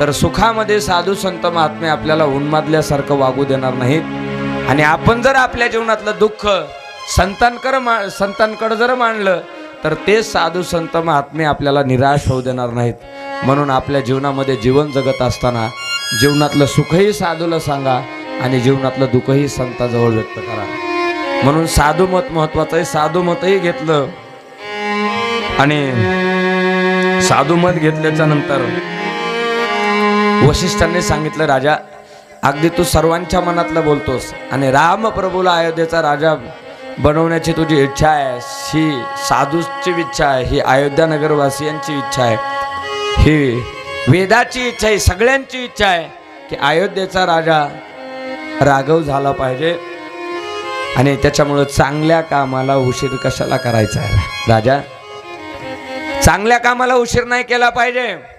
तर सुखामध्ये साधू संत महात्मे आपल्याला उन्मादल्यासारखं वागू देणार नाहीत. आणि आपण जर आपल्या जीवनातलं दुःख संतांकडं मा संतांकडं जर मांडलं तर ते साधू संत महात्मे आपल्याला निराश होऊ देणार नाहीत. म्हणून आपल्या जीवनामध्ये जीवन जगत असताना जीवनातलं सुखही साधूला सांगा आणि जीवनातलं दुःखही संताजवळ व्यक्त करा. म्हणून साधू मत महत्वाचं आहे साधू मतही घेतलं आणि साधू मत घेतल्याच्या नंतर वशिष्ठांनी सांगितलं राजा अगदी तू सर्वांच्या मनातलं बोलतोस आणि रामप्रभूला अयोध्येचा राजा बनवण्याची तुझी इच्छा आहे ही साधूची इच्छा आहे ही अयोध्या नगरवासियांची इच्छा आहे ही वेदाची इच्छा आहे सगळ्यांची इच्छा आहे की अयोध्येचा राजा राघव झाला पाहिजे आणि त्याच्यामुळं चांगल्या कामाला उशीर कशाला करायचा आहे? राजा चांगल्या कामाला उशीर नाही केला पाहिजे.